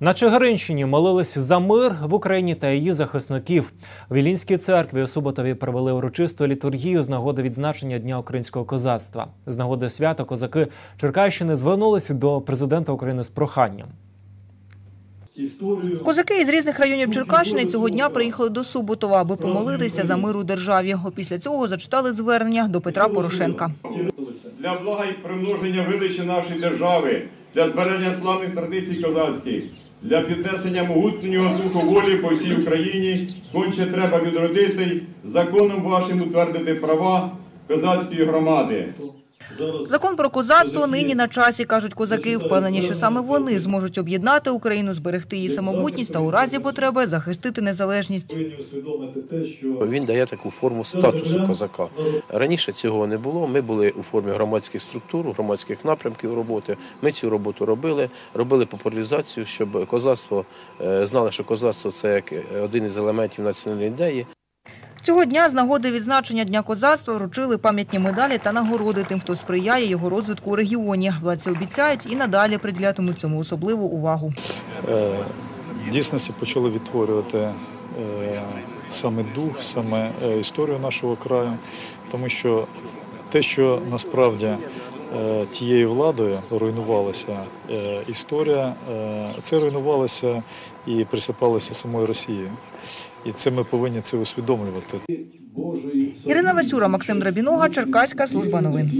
На Чигиринщині молились за мир в Україні та її захисників. В Вілінській церкві у Суботові провели урочисту літургію з нагоди відзначення Дня українського козацтва. З нагоди свята козаки Черкащини звернулись до президента України з проханням. Козаки із різних районів Черкащини цього дня приїхали до Суботова, аби помолитися за мир у державі. Опісля цього зачитали звернення до Петра Порошенка. для блага і примноження величі нашої держави, для збереження славних традицій козацьких, для піднесення могутнього духу волі по всій Україні, конче треба відродити, законом вашим утвердити права козацької громади. Закон про козацтво нині на часі, кажуть козаки. Впевнені, що саме вони зможуть об'єднати Україну, зберегти її самобутність та у разі потреби захистити незалежність. Він дає таку форму статусу козака. Раніше цього не було. Ми були у формі громадських структур, громадських напрямків роботи. Ми цю роботу робили, робили популяризацію, щоб козацтво е, знали, що козацтво це як один із елементів національної ідеї. Цього дня з нагоди відзначення Дня козацтва вручили пам'ятні медалі та нагороди тим, хто сприяє його розвитку у регіоні. Владці обіцяють і надалі приділятимуть цьому особливу увагу. В дійсності почали відтворювати е, саме дух, саме е, історію нашого краю, тому що те, що насправді е, тією владою руйнувалася е, історія, е, це руйнувалося і присипалося самою Росією. І це ми повинні це усвідомлювати. Ірина Васюра, Максим Драбінога, Черкаська служба новин.